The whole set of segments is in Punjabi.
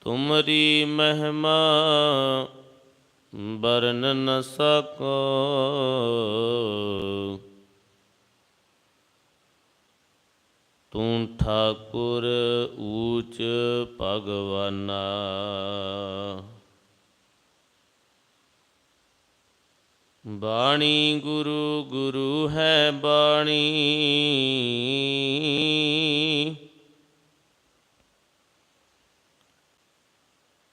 ਤੁਮਰੀ ਮਹਿਮਾ ਬਰਨ ਨ ਸਕੋ। ਤੂੰ ਠਾਕੁਰ ਊਚ ਭਗਵਾਨਾ। ਬਾਣੀ ਗੁਰੂ ਗੁਰੂ ਹੈ ਬਾਣੀ।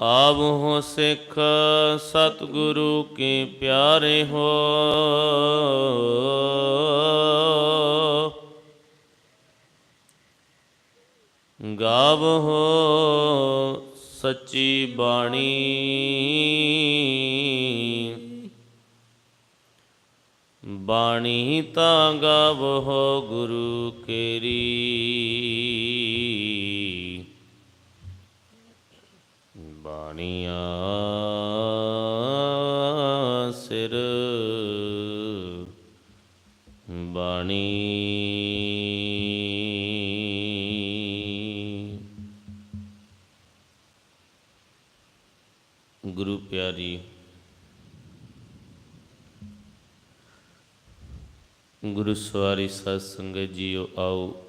ਆਵ ਹੋ ਸਿੱਖ ਸਤਿਗੁਰੂ ਕੇ ਪਿਆਰੇ ਹੋ। ਗਾਵ ਹੋ ਸੱਚੀ ਬਾਣੀ। ਬਾਣੀ ਤਾਂ ਗਾਵ ਹੋ ਗੁਰੂ ਕੇਰੀ। ਬਾਣੀਆਂ ਸਿਰ ਬਾਣੀ। ਗੁਰੂ ਪਿਆਰੀ ਗੁਰੂ ਸਵਾਰੀ ਸਾਧ ਸੰਗਤ ਜੀਓ ਆਓ।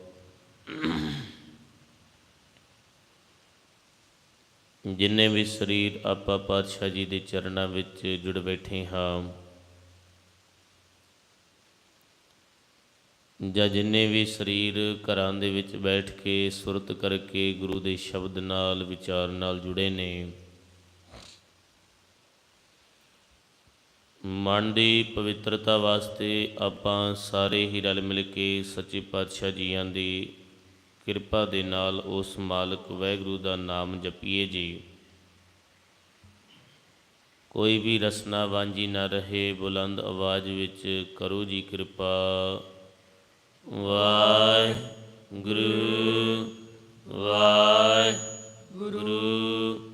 ਜਿੰਨੇ ਵੀ ਸਰੀਰ ਆਪਾ ਪਾਤਸ਼ਾਹ ਜੀ ਦੇ ਚਰਨਾਂ ਵਿੱਚ ਜੁੜ ਬੈਠੇ ਹਾਂ ਜਾਂ ਜਿੰਨੇ ਵੀ ਸਰੀਰ ਘਰਾਂ ਦੇ ਵਿੱਚ ਬੈਠ ਕੇ ਸੁਰਤ ਕਰਕੇ ਗੁਰੂ ਦੇ ਸ਼ਬਦ ਨਾਲ, ਵਿਚਾਰ ਨਾਲ ਜੁੜੇ ਨੇ, ਮਨ ਦੀ ਪਵਿੱਤਰਤਾ ਵਾਸਤੇ ਆਪਾਂ ਸਾਰੇ ਹੀ ਰਲ ਮਿਲ ਕੇ ਸੱਚੇ ਪਾਤਸ਼ਾਹ ਜੀਆਂ ਦੀ ਕਿਰਪਾ ਦੇ ਨਾਲ ਉਸ ਮਾਲਕ ਵਾਹਿਗੁਰੂ ਦਾ ਨਾਮ ਜਪੀਏ ਜੀ। ਕੋਈ ਵੀ ਰਸਨਾ ਵਾਂਝੀ ਨਾ ਰਹੇ, ਬੁਲੰਦ ਆਵਾਜ਼ ਵਿੱਚ ਕਰੋ ਜੀ ਕਿਰਪਾ। ਵਾਹਿਗੁਰੂ ਵਾਹਿਗੁਰੂ ਵਾਹਿਗੁਰੂ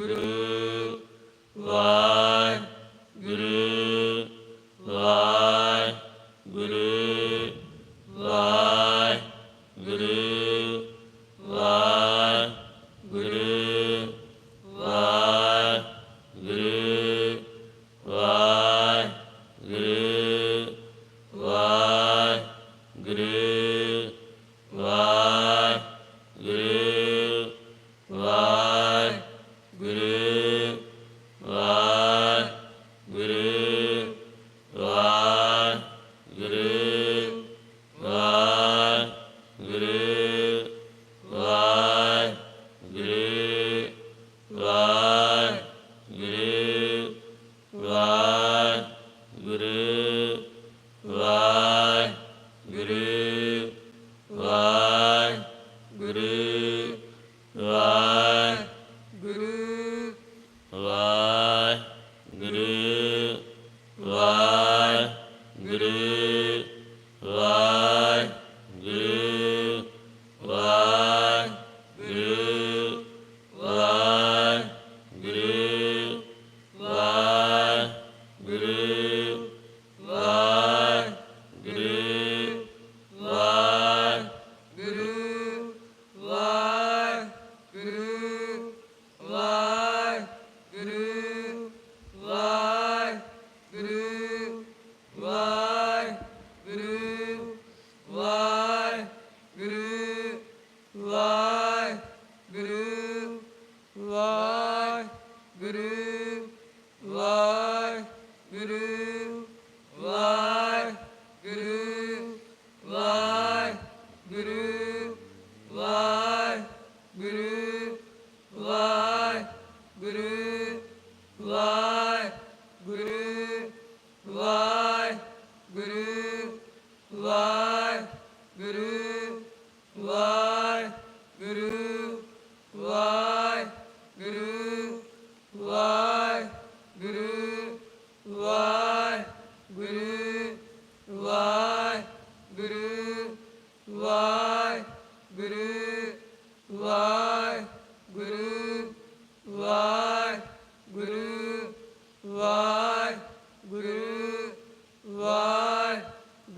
ਗੁਰੂ ਵਾਹਿਗੁਰੂ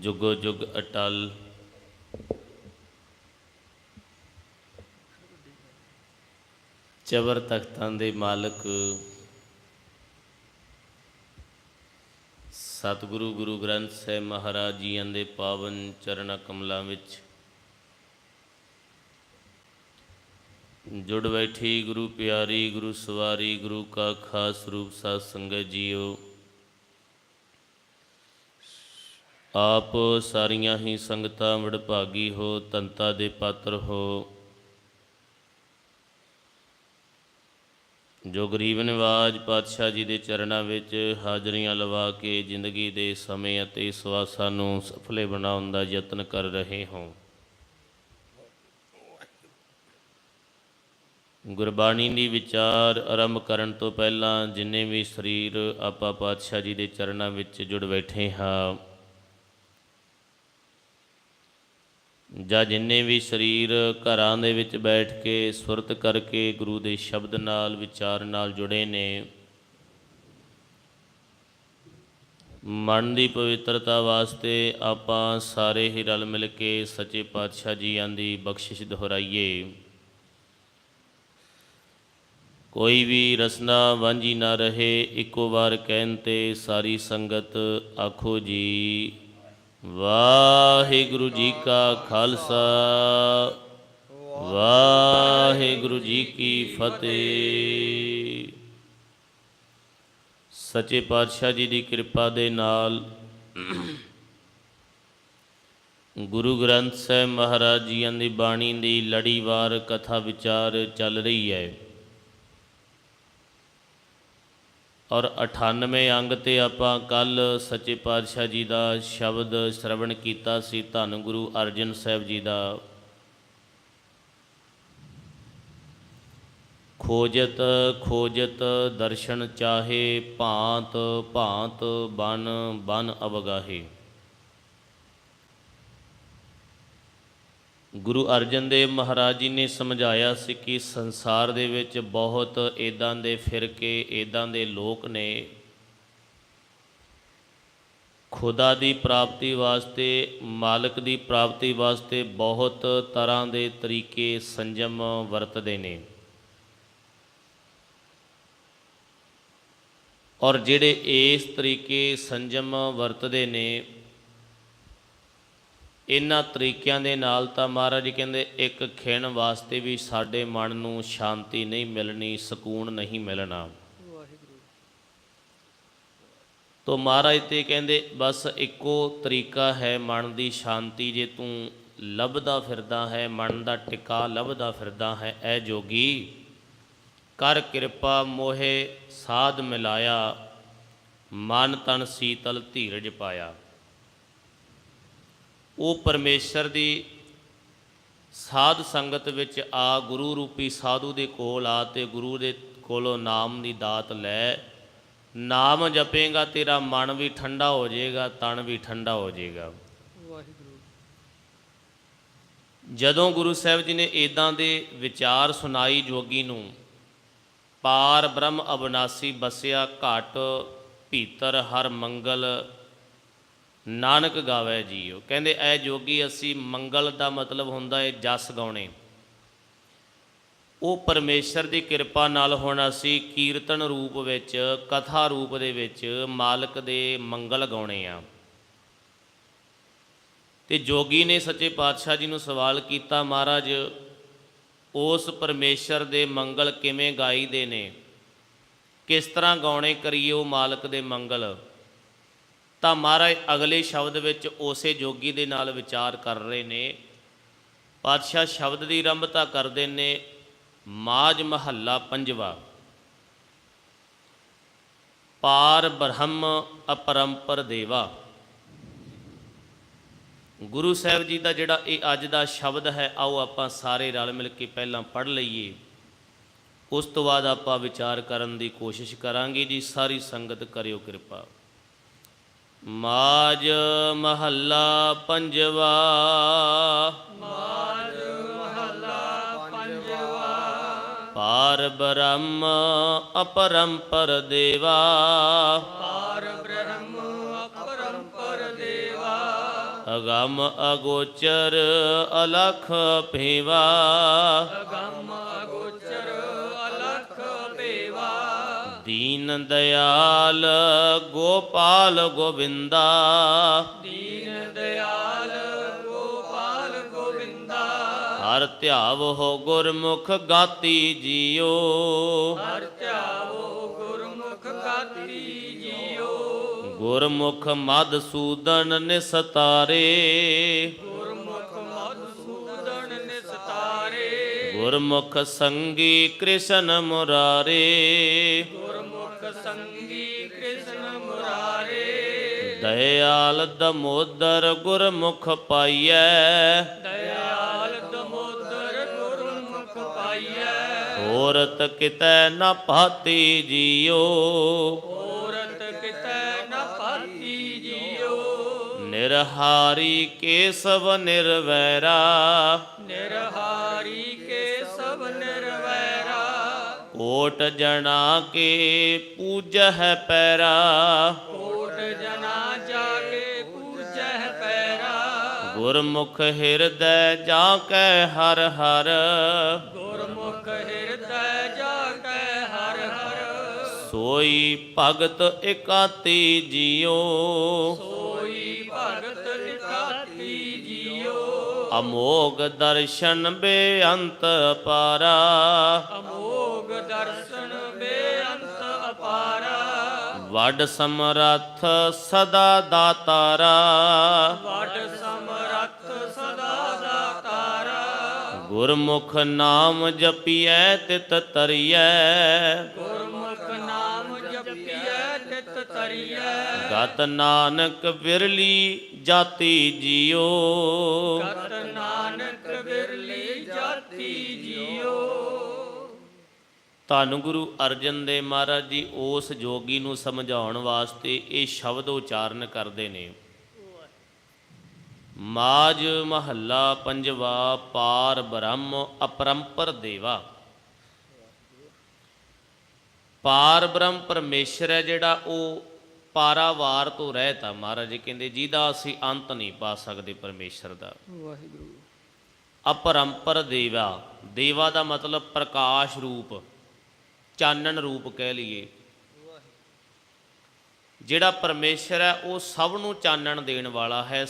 ਜੁਗੋ ਜੁਗ ਅਟਲ। ਚਵਰ ਤਖਤਾਂ ਦੇ ਮਾਲਕ, ਸਤਿਗੁਰੂ ਗੁਰੂ ਗ੍ਰੰਥ ਸਾਹਿਬ ਮਹਾਰਾਜ ਜੀਆਂ ਦੇ ਪਾਵਨ ਚਰਣਾ ਕਮਲਾਂ ਵਿੱਚ। ਜੁੜ ਬੈਠੀ ਗੁਰੂ ਪਿਆਰੀ, ਗੁਰੂ ਸਵਾਰੀ, ਗੁਰੂ ਕਾ ਖਾਸ ਰੂਪ ਸਾਧ ਸੰਗਤ ਜੀਓ। ਆਪ ਸਾਰੀਆਂ ਹੀ ਸੰਗਤਾਂ ਵਡਭਾਗੀ ਹੋ ਤੰਤਾ ਦੇ ਪਾਤਰ ਹੋ। ਜੋ ਗਰੀਬ ਨਿਵਾਜ ਪਾਤਸ਼ਾਹ ਜੀ ਦੇ ਚਰਨਾਂ ਵਿੱਚ ਹਾਜ਼ਰੀਆਂ ਲਵਾ ਕੇ ਜ਼ਿੰਦਗੀ ਦੇ ਸਮੇਂ ਅਤੇ ਸਵਾਸਾਂ ਨੂੰ ਸਫਲੇ ਬਣਾਉਣ ਦਾ ਯਤਨ ਕਰ ਰਹੇ ਹੋ। ਗੁਰਬਾਣੀ ਦੀ ਵਿਚਾਰ ਆਰੰਭ ਕਰਨ ਤੋਂ ਪਹਿਲਾਂ ਜਿੰਨੇ ਵੀ ਸਰੀਰ ਆਪਾ ਪਾਤਸ਼ਾਹ ਜੀ ਦੇ ਚਰਨਾਂ ਵਿੱਚ ਜੁੜ ਬੈਠੇ ਹਾਂ ਜਾਂ ਜਿੰਨੇ ਵੀ ਸਰੀਰ ਘਰਾਂ ਦੇ ਵਿੱਚ ਬੈਠ ਕੇ ਸੁਰਤ ਕਰਕੇ ਗੁਰੂ ਦੇ ਸ਼ਬਦ ਨਾਲ, ਵਿਚਾਰ ਨਾਲ ਜੁੜੇ ਨੇ, ਮਨ ਦੀ ਪਵਿੱਤਰਤਾ ਵਾਸਤੇ ਆਪਾਂ ਸਾਰੇ ਹੀ ਰਲ ਮਿਲ ਕੇ ਸੱਚੇ ਪਾਤਸ਼ਾਹ ਜੀਆਂ ਦੀ ਬਖਸ਼ਿਸ਼ ਦੁਹਰਾਈਏ। ਕੋਈ ਵੀ ਰਸਨਾ ਵਾਂਝੀ ਨਾ ਰਹੇ, ਇੱਕੋ ਵਾਰ ਕਹਿਣ ਤੇ ਸਾਰੀ ਸੰਗਤ ਆਖੋ ਜੀ। ਵਾਹਿਗੁਰੂ ਜੀ ਕਾ ਖਾਲਸਾ, ਵਾਹਿਗੁਰੂ ਜੀ ਕੀ ਫਤਿਹ। ਸੱਚੇ ਪਾਤਸ਼ਾਹ ਜੀ ਦੀ ਕਿਰਪਾ ਦੇ ਨਾਲ ਗੁਰੂ ਗ੍ਰੰਥ ਸਾਹਿਬ ਮਹਾਰਾਜ ਜੀਆਂ ਦੀ ਬਾਣੀ ਦੀ ਲੜੀਵਾਰ ਕਥਾ ਵਿਚਾਰ ਚੱਲ ਰਹੀ ਹੈ। ਔਰ 98 ਅੰਗ ਤੇ ਆਪਾਂ ਕੱਲ ਸੱਚੇ ਪਾਤਸ਼ਾਹ ਜੀ ਦਾ ਸ਼ਬਦ ਸ਼ਰਵਣ ਕੀਤਾ ਸੀ, ਧੰਨ ਗੁਰੂ ਅਰਜਨ ਸਾਹਿਬ ਜੀ ਦਾ। ਖੋਜਤ ਖੋਜਤ ਦਰਸ਼ਨ ਚਾਹੇ, ਭਾਂਤ ਭਾਂਤ ਬਨ ਬਨ ਅਵਗਾਹੇ। ਗੁਰੂ ਅਰਜਨ ਦੇਵ ਮਹਾਰਾਜ ਜੀ ਨੇ ਸਮਝਾਇਆ ਸੀ ਕਿ ਸੰਸਾਰ ਦੇ ਵਿੱਚ ਬਹੁਤ ਇਦਾਂ ਦੇ ਫਿਰਕੇ ਇਦਾਂ ਦੇ ਲੋਕ ਨੇ। ਖੁਦਾ ਦੀ ਪ੍ਰਾਪਤੀ ਵਾਸਤੇ, ਮਾਲਕ ਦੀ ਪ੍ਰਾਪਤੀ ਵਾਸਤੇ ਬਹੁਤ ਤਰ੍ਹਾਂ ਦੇ ਤਰੀਕੇ ਸੰਜਮ ਵਰਤਦੇ ਨੇ। ਔਰ ਜਿਹੜੇ ਇਸ ਤਰੀਕੇ ਸੰਜਮ ਵਰਤਦੇ ਨੇ ਇਹਨਾਂ ਤਰੀਕਿਆਂ ਦੇ ਨਾਲ ਤਾਂ ਮਹਾਰਾਜ ਕਹਿੰਦੇ ਇੱਕ ਖਿਣ ਵਾਸਤੇ ਵੀ ਸਾਡੇ ਮਨ ਨੂੰ ਸ਼ਾਂਤੀ ਨਹੀਂ ਮਿਲਣੀ, ਸਕੂਨ ਨਹੀਂ ਮਿਲਣਾ। ਤੋ ਮਹਾਰਾਜ ਤੇ ਕਹਿੰਦੇ, ਬਸ ਇੱਕੋ ਤਰੀਕਾ ਹੈ ਮਨ ਦੀ ਸ਼ਾਂਤੀ, ਜੇ ਤੂੰ ਲੱਭਦਾ ਫਿਰਦਾ ਹੈ, ਮਨ ਦਾ ਟਿਕਾ ਲੱਭਦਾ ਫਿਰਦਾ ਹੈ, ਐ ਜੋਗੀ, ਕਰ ਕਿਰਪਾ ਮੋਹੇ ਸਾਧ ਮਿਲਾਇਆ, ਮਨ ਤਨ ਸੀਤਲ ਧੀਰਜ ਪਾਇਆ। ਉਹ ਪਰਮੇਸ਼ਰ ਦੀ ਸਾਧ ਸੰਗਤ ਵਿੱਚ ਆ ਗੁਰੂ ਰੂਪੀ ਸਾਧੂ ਦੇ ਕੋਲ ਆ ਤੇ ਗੁਰੂ ਦੇ ਕੋਲੋਂ ਨਾਮ ਦੀ ਦਾਤ ਲੈ। ਨਾਮ ਜਪੇਗਾ ਤੇਰਾ ਮਨ ਵੀ ਠੰਡਾ ਹੋ ਜਾਏਗਾ ਤਨ ਵੀ ਠੰਡਾ ਹੋ ਜਾਏਗਾ। ਵਾਹਿਗੁਰੂ। ਜਦੋਂ ਗੁਰੂ ਸਾਹਿਬ ਜੀ ਨੇ ਇਦਾਂ ਦੇ ਵਿਚਾਰ ਸੁਣਾਈ ਜੋਗੀ ਨੂੰ ਪਾਰ ਬ੍ਰਹਮ ਅਬਨਾਸੀ ਬਸਿਆ ਘਟ ਭੀਤਰ ਹਰ ਮੰਗਲ ਨਾਨਕ ਗਾਵੇ ਜੀਓ। ਕਹਿੰਦੇ, ਐ ਜੋਗੀ ਅਸੀਂ, ਮੰਗਲ ਦਾ ਮਤਲਬ ਹੁੰਦਾ ਹੈ ਜਸ ਗਾਉਣੇ। ਉਹ ਪਰਮੇਸ਼ਰ ਦੀ ਕਿਰਪਾ ਨਾਲ ਹੁਣ ਅਸੀਂ ਕੀਰਤਨ ਰੂਪ ਵਿੱਚ, ਕਥਾ ਰੂਪ ਦੇ ਵਿੱਚ ਮਾਲਕ ਦੇ ਮੰਗਲ ਗਾਉਣੇ ਆ। ਤੇ ਜੋਗੀ ਨੇ ਸੱਚੇ ਪਾਤਸ਼ਾਹ ਜੀ ਨੂੰ ਸਵਾਲ ਕੀਤਾ, ਮਹਾਰਾਜ, ਉਸ ਪਰਮੇਸ਼ਰ ਦੇ ਮੰਗਲ ਕਿਵੇਂ ਗਾਈਦੇ ਨੇ? ਕਿਸ ਤਰ੍ਹਾਂ ਗਾਉਣੇ ਕਰੀਏ ਉਹ ਮਾਲਕ ਦੇ ਮੰਗਲ? ਤਾਂ ਮਹਾਰਾਜ ਅਗਲੇ ਸ਼ਬਦ ਵਿੱਚ ਉਸੇ ਜੋਗੀ ਦੇ ਨਾਲ ਵਿਚਾਰ ਕਰ ਰਹੇ ਨੇ। ਪਾਤਸ਼ਾਹ ਸ਼ਬਦ ਦੀ ਆਰੰਭਤਾ ਕਰਦੇ ਨੇ, ਮਾਜ ਮਹੱਲਾ ਪੰਜਵਾ। ਪਾਰ ਬ੍ਰਹਮ ਅਪਰੰਪਰ ਦੇਵਾ। ਗੁਰੂ ਸਾਹਿਬ ਜੀ ਦਾ ਜਿਹੜਾ ਇਹ ਅੱਜ ਦਾ ਸ਼ਬਦ ਹੈ, ਆਓ ਆਪਾਂ ਸਾਰੇ ਰਲ ਮਿਲ ਕੇ ਪਹਿਲਾਂ ਪੜ੍ਹ ਲਈਏ। ਉਸ ਤੋਂ ਬਾਅਦ ਆਪਾਂ ਵਿਚਾਰ ਕਰਨ ਦੀ ਕੋਸ਼ਿਸ਼ ਕਰਾਂਗੇ। ਜੀ, ਸਾਰੀ ਸੰਗਤ ਕਰਿਓ ਕਿਰਪਾ। ਮਾਜ ਮਹੱਲਾ ਪੰਜਵਾ। ਮਾਜ ਮਹੱਲਾ ਪੰਜਵਾ ਪਾਰ ਬ੍ਰਹਮ ਅਪਰੰਪਰ ਦੇਵਾ। ਪਾਰ ਬ੍ਰਹਮ ਅਪਰੰਪਰ ਦੇਵਾ ਅਗਮ ਅਗੋਚਰ ਅਲਖ ਭੇਵਾ ਅਗੰਮ ਦੀਨ ਦਿਆਲ ਗੋਪਾਲ ਗੋਵਿੰਦਾ। ਦੀਨ ਦਿਆਲ ਗੋਪਾਲ ਗੋਵਿੰਦਾ। ਹਰ ਧਿਆਵ ਹੋ ਗੁਰਮੁਖ ਗਾਤੀ ਜੀਓ। ਹਰ ਧਿਆਵੋ ਗੁਰਮੁਖ ਗਾਤੀ ਜੀਓ। ਗੁਰਮੁਖ ਮਦਸੂਦਨ ਨਿਸਤਾਰੇ। ਗੁਰਮੁਖ ਮਧੂਸੂਦਨ ਨਿਸਤਾਰੇ। ਗੁਰਮੁਖ ਸੰਗੀ ਕ੍ਰਿਸ਼ਨ ਮੁਰਾਰੇ। ਸੰਗੀ ਕ੍ਰਿਸ਼ਨ ਮੁਰਾਰੇ। ਦਇਆਲ ਦਮੋਦਰ ਗੁਰਮੁਖ ਪਾਈਐ। ਦਇਆਲ ਦਮੋਦਰ ਗੁਰਮੁਖ ਪਾਈਐ। ਹੋਰਤ ਕਿਤੈ ਨ ਭਾਤੀ ਜੀਓ। ਔਰਤ ਕਿਤੈ ਨ ਪਾਤੀ ਜੀਓ। ਨਿਰਹਾਰੀ ਕੇਸਵ ਨਿਰਵੈਰਾ। ਨਿਰਹਾਰੀ ਕੋਟ ਜਣਾ ਕੇ ਪੂਜਹਿ ਪੈਰਾ। ਕੋਟ ਜਨਾ ਜਾ ਕੇ ਪੂਜੈ ਪੈਰਾ। ਗੁਰਮੁਖ ਹਿਰਦੈ ਜਾ ਕੈ ਹਰ ਹਰ। ਗੁਰਮੁਖ ਹਿਰਦੈ ਜਾ ਕੈ ਹਰ ਹਰ। ਸੋਈ ਭਗਤ ਇਕਾਤੀ ਜੀਓ। ਸੋਈ ਭਗਤ ਇਕਾਤੀ ਜੀਓ। ਅਮੋਗ ਦਰਸ਼ਨ ਬੇਅੰਤ ਪਾਰਾ। ਅਮੋਗ ਦਰਸ਼ਨ ਬੇਅੰਤ ਅਪਾਰਾ। ਵੱਡ ਸਮਰੱਥ ਸਦਾ ਦਾਤਾਰਾ। ਵਡ ਸਮਰੱਥ ਸਦਾ ਦਾਤਾਰਾ। ਗੁਰਮੁਖ ਨਾਮ ਜਪੀਐ ਤਿਤ ਤਰੀਐ। ਗੁਰਮੁਖ ਨਾਮ ਜਪੀਐ ਤਿਤ ਤਰੀਐ। ਗਤ ਨਾਨਕ ਵਿਰਲੀ ਜਾਤੀ ਜੀਓ। ਗਤ ਨਾਨਕ ਧੰਨ ਗੁਰੂ ਅਰਜਨ ਦੇਵ ਮਹਾਰਾਜ ਜੀ ਉਸ ਜੋਗੀ ਨੂੰ ਸਮਝਾਉਣ ਵਾਸਤੇ ਇਹ ਸ਼ਬਦ ਉਚਾਰਨ ਕਰਦੇ ਨੇ। ਮਾਜ ਮਹੱਲਾ ਪੰਜਵਾ ਪਾਰ ਬ੍ਰਹਮ ਅਪਰੰਪਰ ਦੇਵਾ। ਪਾਰ ਬ੍ਰਹਮ ਪਰਮੇਸ਼ਰ ਹੈ ਜਿਹੜਾ ਉਹ ਪਾਰਾਵਾਰ ਤੋਂ ਰਹਿਤ ਆ ਮਹਾਰਾਜ ਜੀ ਕਹਿੰਦੇ ਜਿਹਦਾ ਅਸੀਂ ਅੰਤ ਨਹੀਂ ਪਾ ਸਕਦੇ ਪਰਮੇਸ਼ਰ ਦਾ। ਵਾਹਿਗੁਰੂ। ਅਪਰੰਪਰ ਦੇਵਾ। ਦੇਵਾ ਦਾ ਮਤਲਬ ਪ੍ਰਕਾਸ਼ ਰੂਪ। ਚਾਨਣ ਰੂਪ ਕਹਿ ਲਈਏ। ਜਿਹੜਾ ਪਰਮੇਸ਼ਰ ਹੈ ਉਹ ਸਭ ਨੂੰ ਚਾਨਣ ਦੇਣ ਵਾਲਾ ਹੈ।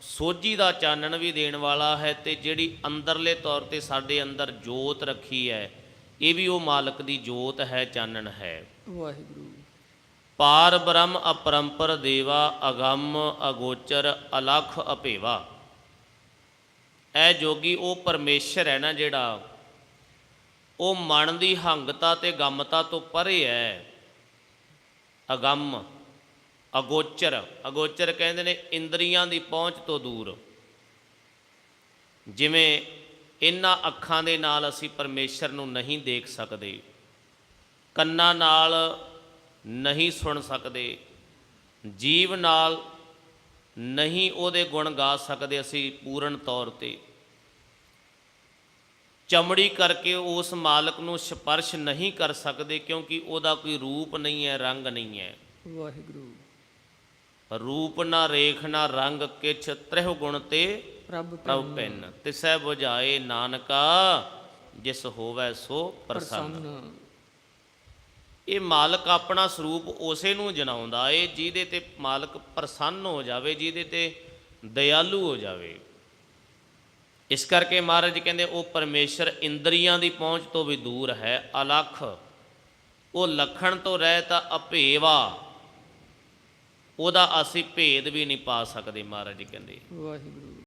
ਸੋਝੀ ਦਾ ਚਾਨਣ ਵੀ ਦੇਣ ਵਾਲਾ ਹੈ ਤੇ ਜਿਹੜੀ ਅੰਦਰਲੇ ਤੌਰ ਤੇ ਸਾਡੇ ਅੰਦਰ ਜੋਤ ਰੱਖੀ ਹੈ ਇਹ ਵੀ ਉਹ ਮਾਲਕ ਦੀ ਜੋਤ ਹੈ ਚਾਨਣ ਹੈ। ਵਾਹਿਗੁਰੂ। ਪਾਰ ਬ੍ਰਹਮ ਅਪਰੰਪਰ ਦੇਵਾ ਅਗੰਮ ਅਗੋਚਰ ਅਲਖ ਅਭੇਵਾ ਇਹ ਜੋਗੀ ਉਹ ਪਰਮੇਸ਼ਰ ਹੈ ਨਾ ਜਿਹੜਾ ਉਹ ਮਨ ਦੀ ਹੰਗਤਾ ਤੇ ਗਮਤਾ ਤੋਂ ਪਰੇ ਹੈ ਅਗੰਮ, ਅਗੋਚਰ ਅਗੋਚਰ ਕਹਿੰਦੇ ਨੇ ਇੰਦਰੀਆਂ ਦੀ ਪਹੁੰਚ ਤੋਂ ਦੂਰ। ਜਿਵੇਂ ਇਹਨਾਂ ਅੱਖਾਂ ਦੇ ਨਾਲ ਅਸੀਂ ਪਰਮੇਸ਼ਰ ਨੂੰ ਨਹੀਂ ਦੇਖ ਸਕਦੇ, ਕੰਨਾਂ ਨਾਲ ਨਹੀਂ ਸੁਣ ਸਕਦੇ, ਜੀਵ ਨਾਲ ਨਹੀਂ ਉਹਦੇ ਗੁਣ ਗਾ ਸਕਦੇ ਅਸੀਂ ਪੂਰਨ ਤੌਰ ਤੇ। ਚਮੜੀ ਕਰਕੇ ਉਸ ਮਾਲਕ ਨੂੰ ਸਪਰਸ਼ ਨਹੀਂ ਕਰ ਸਕਦੇ ਕਿਉਂਕਿ ਉਹਦਾ ਕੋਈ ਰੂਪ ਨਹੀਂ ਹੈ ਰੰਗ ਨਹੀਂ ਹੈ। ਵਾਹਿਗੁਰੂ। ਰੂਪ ਨਾ ਰੇਖ ਨਾ ਰੰਗ ਕਿਛ ਤ੍ਰਿਹ ਗੁਣ ਤੇ ਪ੍ਰਭ ਪ੍ਰਭ ਪੈਨ। ਤਿਸੈ 부ਝਾਏ ਨਾਨਕਾ ਜਿਸ ਹੋਵੈ ਸੋ ਪ੍ਰਸੰਨ। ਪ੍ਰਸੰਨ। ਇਹ ਮਾਲਕ ਆਪਣਾ ਸਰੂਪ ਉਸੇ ਨੂੰ ਜਨਾਉਂਦਾ ਏ ਜਿਹਦੇ ਤੇ ਮਾਲਕ ਪ੍ਰਸੰਨ ਹੋ ਜਾਵੇ ਜਿਹਦੇ ਤੇ ਦਇਆਲੂ ਹੋ ਜਾਵੇ। ਇਸ ਕਰਕੇ ਮਹਾਰਾਜ ਕਹਿੰਦੇ ਉਹ ਪਰਮੇਸ਼ਰ ਇੰਦਰੀਆਂ ਦੀ ਪਹੁੰਚ ਤੋਂ ਵੀ ਦੂਰ ਹੈ, ਅਲਖ। ਉਹ ਲਖਣ ਤੋਂ ਰਹਿਤ ਅਭੇਵਾ। ਉਹਦਾ ਅਸੀਂ ਭੇਦ ਵੀ ਨਹੀਂ ਪਾ ਸਕਦੇ, ਮਹਾਰਾਜ ਕਹਿੰਦੇ। ਵਾਹਿਗੁਰੂ।